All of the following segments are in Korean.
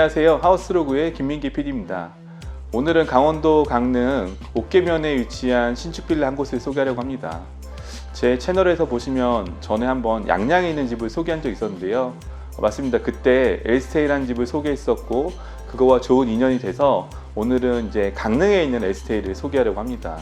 안녕하세요. 하우스로그의 김민기 PD입니다. 오늘은 강원도 강릉 옥계면에 위치한 신축 빌라 한 곳을 소개하려고 합니다. 제 채널에서 보시면 전에 한번 양양에 있는 집을 소개한 적 있었는데요. 어, 맞습니다. 그때 엘스테이라는 집을 소개했었고 그거와 좋은 인연이 돼서 오늘은 이제 강릉에 있는 엘스테이를 소개하려고 합니다.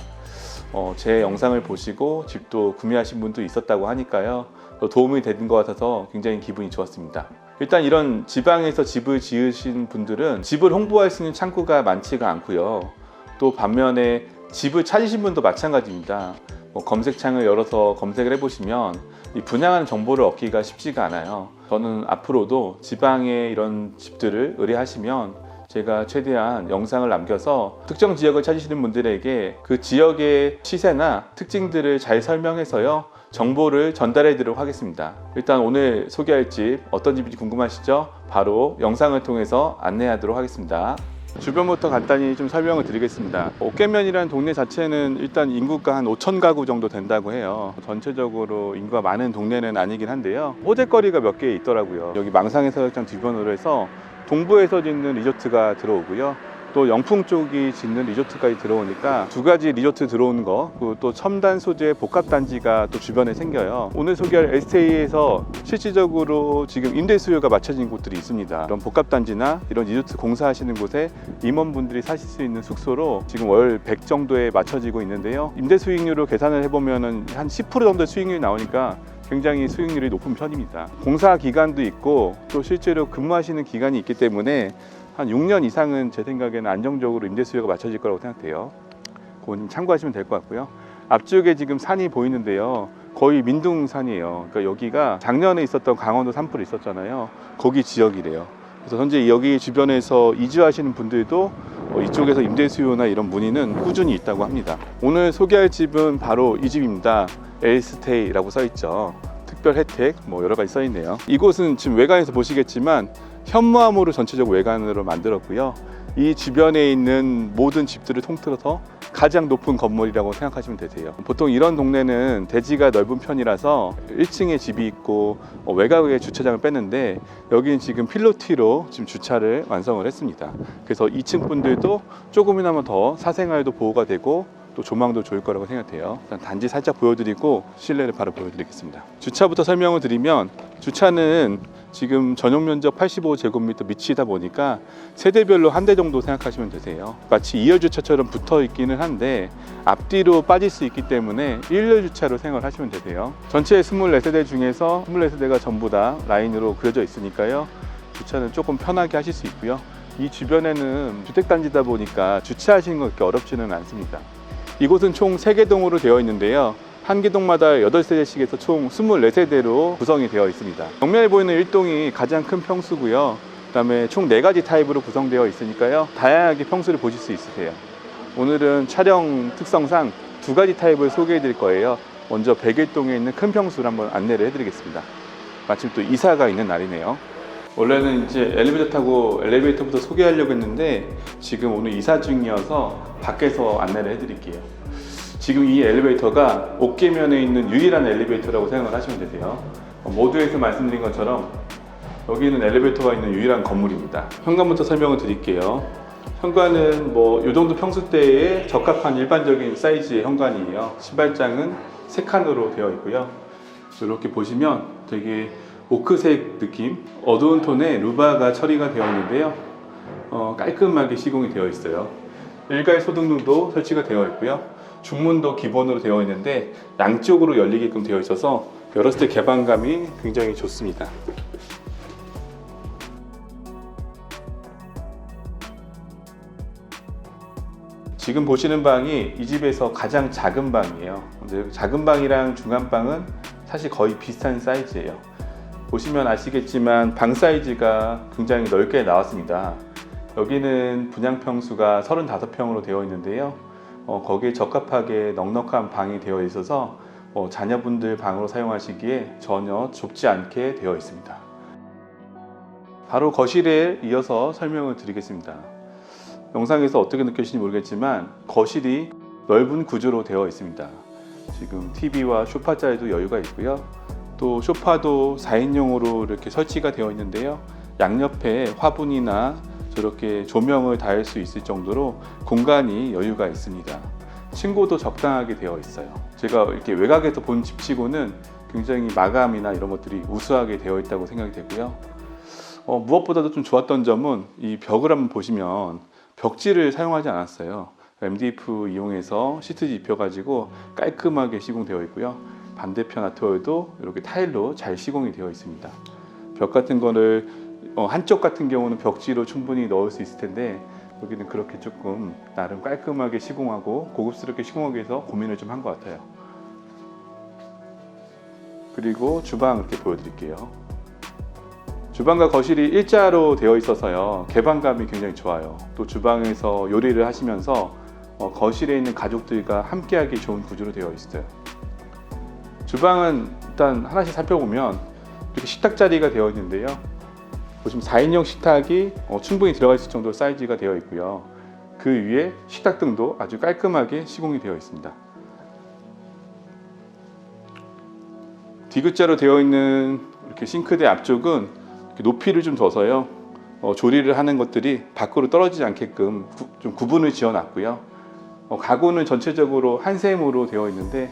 어, 제 영상을 보시고 집도 구매하신 분도 있었다고 하니까요. 또 도움이 된 것 같아서 굉장히 기분이 좋았습니다. 일단 이런 지방에서 집을 지으신 분들은 집을 홍보할 수 있는 창구가 많지가 않고요. 또 반면에 집을 찾으신 분도 마찬가지입니다. 뭐 검색창을 열어서 검색을 해보시면 이 분양하는 정보를 얻기가 쉽지가 않아요. 저는 앞으로도 지방에 이런 집들을 의뢰하시면 제가 최대한 영상을 남겨서 특정 지역을 찾으시는 분들에게 그 지역의 시세나 특징들을 잘 설명해서요. 정보를 전달해 드리도록 하겠습니다. 일단 오늘 소개할 집 어떤 집인지 궁금하시죠? 바로 영상을 통해서 안내하도록 하겠습니다. 주변부터 간단히 좀 설명을 드리겠습니다. 옥계면이라는 동네 자체는 일단 인구가 한 5천 가구 정도 된다고 해요. 전체적으로 인구가 많은 동네는 아니긴 한데요. 호재거리가 몇 개 있더라고요. 여기 망상해서역장 주변으로 해서 동부에서 짓는 리조트가 들어오고요. 또 영풍 쪽이 짓는 리조트까지 들어오니까 두 가지 리조트 들어오는 거 그리고 또 첨단 소재 복합 단지가 또 주변에 생겨요. 오늘 소개할 STA에서 실질적으로 지금 임대 수요가 맞춰진 곳들이 있습니다. 이런 복합 단지나 이런 리조트 공사하시는 곳에 임원분들이 사실 수 있는 숙소로 지금 월 100 정도에 맞춰지고 있는데요. 임대 수익률을 계산을 해보면은 한10% 정도 수익률이 나오니까 굉장히 수익률이 높은 편입니다. 공사 기간도 있고 또 실제로 근무하시는 기간이 있기 때문에 한 6년 이상은 제 생각에는 안정적으로 임대 수요가 맞춰질 거라고 생각돼요. 그건 좀 참고하시면 될 것 같고요. 앞쪽에 지금 산이 보이는데요. 거의 민둥산이에요. 그러니까 여기가 작년에 있었던 강원도 산불 있었잖아요. 거기 지역이래요. 그래서 현재 여기 주변에서 이주하시는 분들도 어, 이쪽에서 임대 수요나 이런 문의는 꾸준히 있다고 합니다. 오늘 소개할 집은 바로 이 집입니다. 엘스테이라고 써 있죠. 특별 혜택 뭐 여러 가지 써 있네요. 이곳은 지금 외관에서 보시겠지만 현무암으로 전체적 외관으로 만들었고요. 이 주변에 있는 모든 집들을 통틀어서 가장 높은 건물이라고 생각하시면 되세요. 보통 이런 동네는 대지가 넓은 편이라서 1층에 집이 있고 어, 외곽에 주차장을 뺐는데 여기는 지금 필로티로 지금 주차를 완성을 했습니다. 그래서 2층 분들도 조금이나마 더 사생활도 보호가 되고 또 조망도 좋을 거라고 생각돼요. 일단 단지 살짝 보여드리고 실내를 바로 보여드리겠습니다. 주차부터 설명을 드리면 주차는 지금 전용 면적 85제곱미터 미치다 보니까 세대별로 한 대 정도 생각하시면 되세요. 마치 2열 주차처럼 붙어 있기는 한데 앞뒤로 빠질 수 있기 때문에 1열 주차로 생각을 하시면 되세요. 전체 24세대 중에서 24세대가 전부 다 라인으로 그려져 있으니까요. 주차는 조금 편하게 하실 수 있고요. 이 주변에는 주택단지다 보니까 주차하시는 거 그렇게 어렵지는 않습니다. 이곳은 총 3개 동으로 되어 있는데요. 한개 동마다 8세대씩 해서 총 24세대로 구성이 되어 있습니다. 정면에 보이는 1동이 가장 큰 평수고요. 그 다음에 총 4가지 타입으로 구성되어 있으니까요. 다양하게 평수를 보실 수 있으세요. 오늘은 촬영 특성상 두 가지 타입을 소개해 드릴 거예요. 먼저 101동에 있는 큰 평수를 한번 안내를 해 드리겠습니다. 마침 또 이사가 있는 날이네요. 원래는 이제 엘리베이터 타고 엘리베이터부터 소개하려고 했는데 지금 오늘 이사 중이어서 밖에서 안내를 해드릴게요. 지금 이 엘리베이터가 옥계면에 있는 유일한 엘리베이터라고 생각을 하시면 되세요. 어, 모두에서 말씀드린 것처럼 여기는 엘리베이터가 있는 유일한 건물입니다. 현관부터 설명을 드릴게요. 현관은 뭐 이 정도 평수대에 적합한 일반적인 사이즈의 현관이에요. 신발장은 세 칸으로 되어 있고요. 이렇게 보시면 되게 오크색 느낌, 어두운 톤의 루바가 처리가 되어 있는데요. 어, 깔끔하게 시공이 되어 있어요. 일괄 소등등도 설치가 되어 있고요. 중문도 기본으로 되어 있는데 양쪽으로 열리게끔 되어 있어서 열었을 때 개방감이 굉장히 좋습니다. 지금 보시는 방이 이 집에서 가장 작은 방이에요. 작은 방이랑 중간 방은 사실 거의 비슷한 사이즈예요. 보시면 아시겠지만 방 사이즈가 굉장히 넓게 나왔습니다. 여기는 분양 평수가 35평으로 되어 있는데요. 어, 거기에 적합하게 넉넉한 방이 되어 있어서 어, 자녀분들 방으로 사용하시기에 전혀 좁지 않게 되어 있습니다. 바로 거실에 이어서 설명을 드리겠습니다. 영상에서 어떻게 느껴지는지 모르겠지만 거실이 넓은 구조로 되어 있습니다. 지금 TV와 소파 자리도 여유가 있고요. 또 소파도 4인용으로 이렇게 설치가 되어 있는데요. 양옆에 화분이나 이렇게 조명을 달 수 있을 정도로 공간이 여유가 있습니다. 층고도 적당하게 되어 있어요. 제가 이렇게 외곽에서 본 집치고는 굉장히 마감이나 이런 것들이 우수하게 되어 있다고 생각이 되고요. 어, 무엇보다도 좀 좋았던 점은 이 벽을 한번 보시면 벽지를 사용하지 않았어요. MDF 이용해서 시트지 입혀가지고 깔끔하게 시공되어 있고요. 반대편 아트월도 이렇게 타일로 잘 시공이 되어 있습니다. 벽 같은 거를 어, 한쪽 같은 경우는 벽지로 충분히 넣을 수 있을 텐데 여기는 그렇게 조금 나름 깔끔하게 시공하고 고급스럽게 시공하기 위해서 고민을 좀 한 것 같아요. 그리고 주방 이렇게 보여드릴게요. 주방과 거실이 일자로 되어 있어서요 개방감이 굉장히 좋아요. 또 주방에서 요리를 하시면서 어, 거실에 있는 가족들과 함께하기 좋은 구조로 되어 있어요. 주방은 일단 하나씩 살펴보면 이렇게 식탁 자리가 되어 있는데요. 보시면 4인용 식탁이 어, 충분히 들어가 있을 정도 사이즈가 되어 있고요. 그 위에 식탁 등도 아주 깔끔하게 시공이 되어 있습니다. 디귿자로 되어 있는 이렇게 싱크대 앞쪽은 이렇게 높이를 좀 둬서요. 어, 조리를 하는 것들이 밖으로 떨어지지 않게끔 구, 좀 구분을 지어 놨고요. 어, 가구는 전체적으로 한샘으로 되어 있는데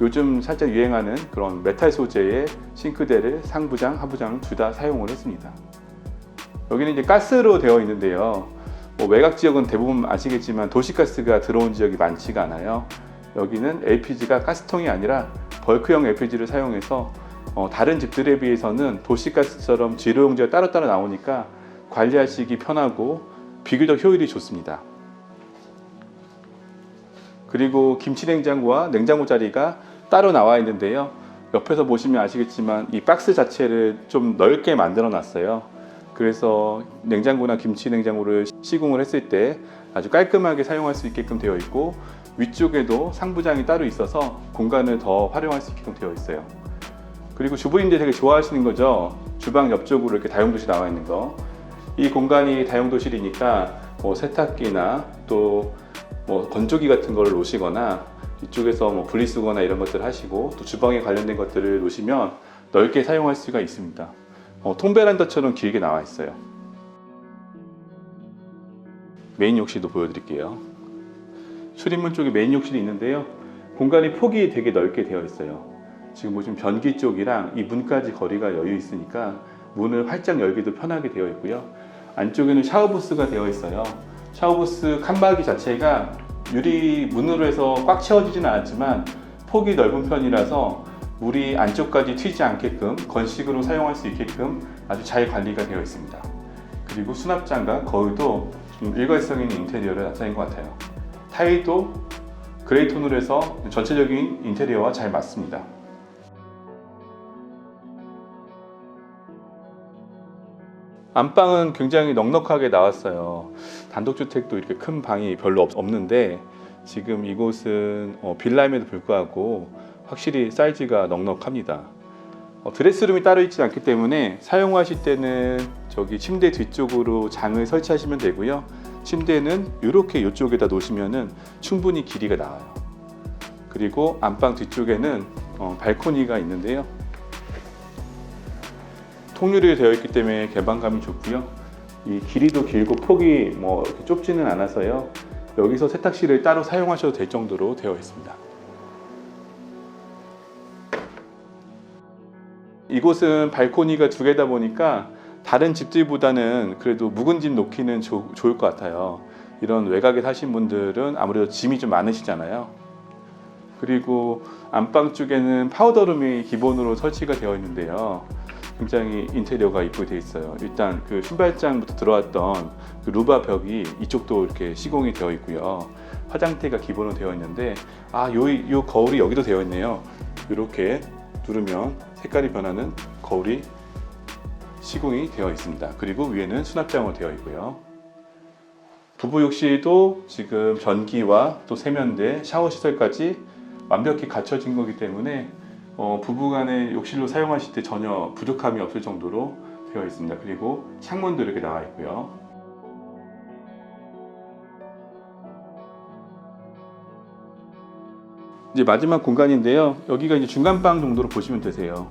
요즘 살짝 유행하는 그런 메탈 소재의 싱크대를 상부장, 하부장 둘 다 사용을 했습니다. 여기는 이제 가스로 되어 있는데요. 뭐 외곽 지역은 대부분 아시겠지만 도시가스가 들어온 지역이 많지가 않아요. 여기는 LPG가 가스통이 아니라 벌크형 LPG를 사용해서 어, 다른 집들에 비해서는 도시가스처럼 재료용지가 따로따로 나오니까 관리하시기 편하고 비교적 효율이 좋습니다. 그리고 김치 냉장고와 냉장고 자리가 따로 나와 있는데요. 옆에서 보시면 아시겠지만 이 박스 자체를 좀 넓게 만들어 놨어요. 그래서 냉장고나 김치 냉장고를 시공을 했을 때 아주 깔끔하게 사용할 수 있게끔 되어 있고 위쪽에도 상부장이 따로 있어서 공간을 더 활용할 수 있게끔 되어 있어요. 그리고 주부님들이 되게 좋아하시는 거죠. 주방 옆쪽으로 이렇게 다용도실 나와 있는 거. 이 공간이 다용도실이니까 뭐 세탁기나 또 뭐 건조기 같은 거를 놓으시거나 이쪽에서 뭐 분리수거나 이런 것들 하시고 또 주방에 관련된 것들을 놓으시면 넓게 사용할 수가 있습니다. 어, 통베란다처럼 길게 나와 있어요. 메인 욕실도 보여드릴게요. 출입문 쪽에 메인 욕실이 있는데요. 공간이 폭이 되게 넓게 되어 있어요. 지금 보시면 변기 쪽이랑 이 문까지 거리가 여유 있으니까 문을 활짝 열기도 편하게 되어 있고요. 안쪽에는 샤워부스가 되어 있어요. 샤워부스 칸막이 자체가 유리 문으로 해서 꽉 채워지지는 않았지만 폭이 넓은 편이라서 물이 안쪽까지 튀지 않게끔 건식으로 사용할 수 있게끔 아주 잘 관리가 되어 있습니다. 그리고 수납장과 거울도 좀 일괄성 있는 인테리어를 나타낸 것 같아요. 타일도 그레이 톤으로 해서 전체적인 인테리어와 잘 맞습니다. 안방은 굉장히 넉넉하게 나왔어요. 단독주택도 이렇게 큰 방이 별로 없, 없는데 지금 이곳은 어, 빌라임에도 불구하고 확실히 사이즈가 넉넉합니다. 어, 드레스룸이 따로 있지 않기 때문에 사용하실 때는 저기 침대 뒤쪽으로 장을 설치하시면 되고요. 침대는 이렇게 이쪽에다 놓으시면은 충분히 길이가 나와요. 그리고 안방 뒤쪽에는 어, 발코니가 있는데요. 통유리 되어 있기 때문에 개방감이 좋고요. 이 길이도 길고 폭이 뭐 좁지는 않아서요. 여기서 세탁실을 따로 사용하셔도 될 정도로 되어 있습니다. 이곳은 발코니가 두 개다 보니까 다른 집들보다는 그래도 묵은 집 놓기는 조- 좋을 것 같아요. 이런 외곽에 사신 분들은 아무래도 짐이 좀 많으시잖아요. 그리고 안방 쪽에는 파우더룸이 기본으로 설치가 되어 있는데요. 굉장히 인테리어가 이쁘게 되어 있어요. 일단 그 신발장부터 들어왔던 그 루바 벽이 이쪽도 이렇게 시공이 되어 있고요. 화장대가 기본으로 되어 있는데 아, 요, 요 거울이 여기도 되어 있네요. 이렇게 누르면 색깔이 변하는 거울이 시공이 되어 있습니다. 그리고 위에는 수납장으로 되어 있고요. 부부 욕실도 지금 전기와 또 세면대, 샤워 시설까지 완벽히 갖춰진 거기 때문에 어, 부부간의 욕실로 사용하실 때 전혀 부족함이 없을 정도로 되어 있습니다. 그리고 창문도 이렇게 나와 있고요. 이제 마지막 공간인데요. 여기가 이제 중간방 정도로 보시면 되세요.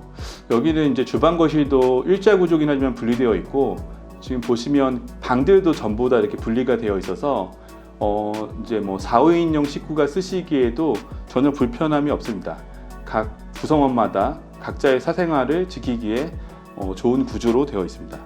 여기는 이제 주방 거실도 일자 구조긴 하지만 분리되어 있고 지금 보시면 방들도 전부 다 이렇게 분리가 되어 있어서 어 이제 뭐 4, 5인용 식구가 쓰시기에도 전혀 불편함이 없습니다. 각 구성원마다 각자의 사생활을 지키기에 어, 좋은 구조로 되어 있습니다.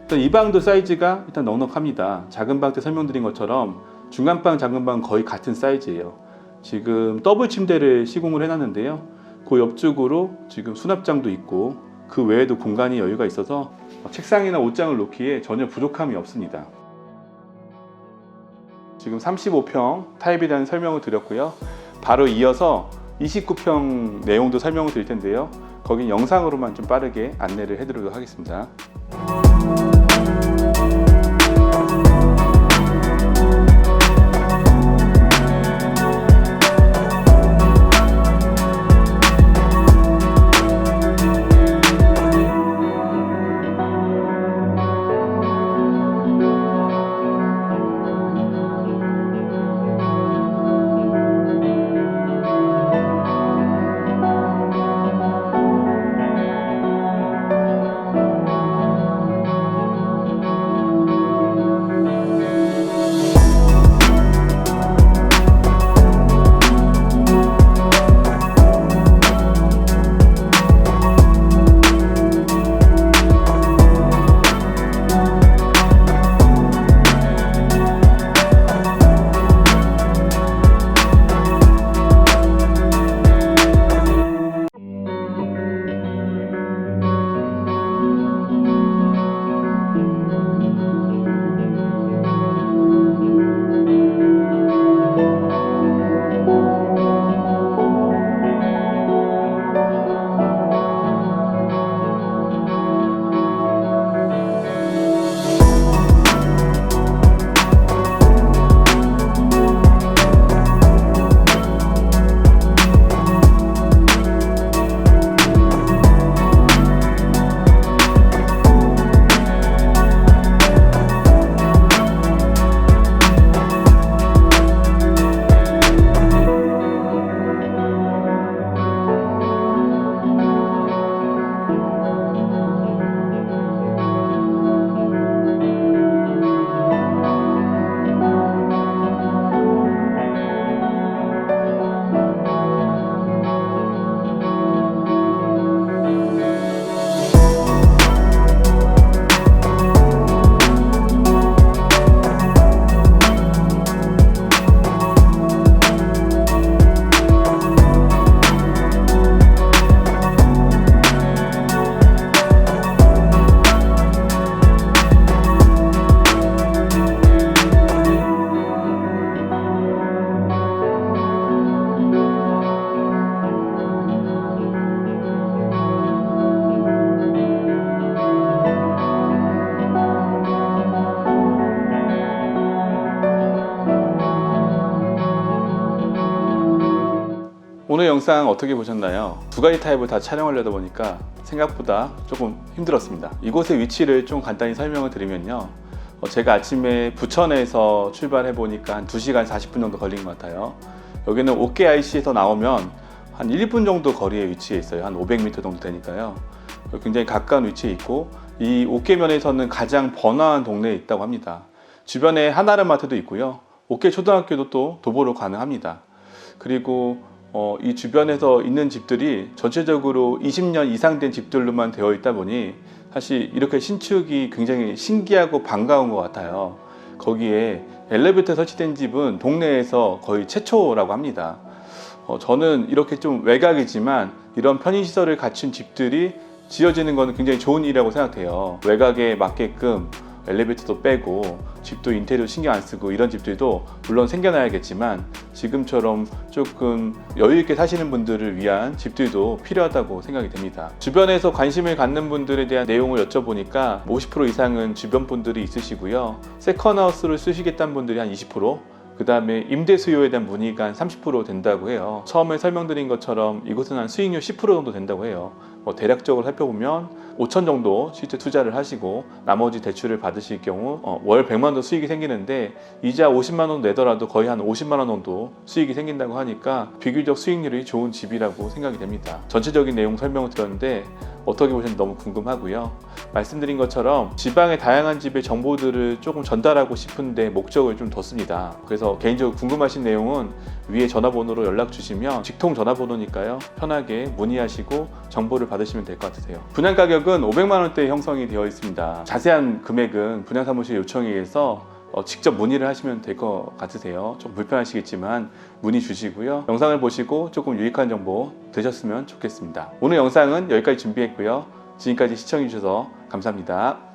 일단 이 방도 사이즈가 일단 넉넉합니다. 작은 방 때 설명드린 것처럼 중간 방, 작은 방 거의 같은 사이즈예요. 지금 더블 침대를 시공을 해놨는데요. 그 옆쪽으로 지금 수납장도 있고 그 외에도 공간이 여유가 있어서 책상이나 옷장을 놓기에 전혀 부족함이 없습니다. 지금 35평 타입에 대한 설명을 드렸고요. 바로 이어서 29평 내용도 설명을 드릴 텐데요. 거긴 영상으로만 좀 빠르게 안내를 해드리도록 하겠습니다. 영상 어떻게 보셨나요? 두 가지 타입을 다 촬영하려다 보니까 생각보다 조금 힘들었습니다. 이곳의 위치를 좀 간단히 설명을 드리면요. 어, 제가 아침에 부천에서 출발해 보니까 한 2시간 40분 정도 걸린 것 같아요. 여기는 옥계 IC에서 나오면 한 1분 정도 거리에 위치해 있어요. 한 500m 정도 되니까요. 굉장히 가까운 위치에 있고 이 옥계면에서는 가장 번화한 동네에 있다고 합니다. 주변에 하나름 마트도 있고요. 옥계 초등학교도 또 도보로 가능합니다. 그리고 어, 이 주변에서 있는 집들이 전체적으로 20년 이상 된 집들로만 되어 있다 보니 사실 이렇게 신축이 굉장히 신기하고 반가운 것 같아요. 거기에 엘리베이터 설치된 집은 동네에서 거의 최초라고 합니다. 어, 저는 이렇게 좀 외곽이지만 이런 편의시설을 갖춘 집들이 지어지는 것은 굉장히 좋은 일이라고 생각해요. 외곽에 맞게끔 엘리베이터도 빼고 집도 인테리어 신경 안 쓰고 이런 집들도 물론 생겨나야겠지만 지금처럼 조금 여유 있게 사시는 분들을 위한 집들도 필요하다고 생각이 됩니다. 주변에서 관심을 갖는 분들에 대한 내용을 여쭤보니까 50% 이상은 주변 분들이 있으시고요. 세컨하우스를 쓰시겠다는 분들이 한 20%, 그 다음에 임대 수요에 대한 문의가 한 30% 된다고 해요. 처음에 설명드린 것처럼 이곳은 한 수익률 10% 정도 된다고 해요. 어, 대략적으로 살펴보면 5천 정도 실제 투자를 하시고 나머지 대출을 받으실 경우 어, 월 100만 원 수익이 생기는데 이자 50만 원 내더라도 거의 한 50만 원 정도 수익이 생긴다고 하니까 비교적 수익률이 좋은 집이라고 생각이 됩니다. 전체적인 내용 설명을 들었는데 어떻게 보셨는지 너무 궁금하고요. 말씀드린 것처럼 지방의 다양한 집의 정보들을 조금 전달하고 싶은데 목적을 좀 뒀습니다. 그래서 개인적으로 궁금하신 내용은 위에 전화번호로 연락 주시면 직통 전화번호니까요. 편하게 문의하시고 정보를 받으시면 될 것 같으세요. 분양 가격은 500만 원대 형성이 되어 있습니다. 자세한 금액은 분양 사무실 요청에 의해서 어, 직접 문의를 하시면 될 것 같으세요. 좀 불편하시겠지만 문의 주시고요. 영상을 보시고 조금 유익한 정보 되셨으면 좋겠습니다. 오늘 영상은 여기까지 준비했고요. 지금까지 시청해 주셔서 감사합니다.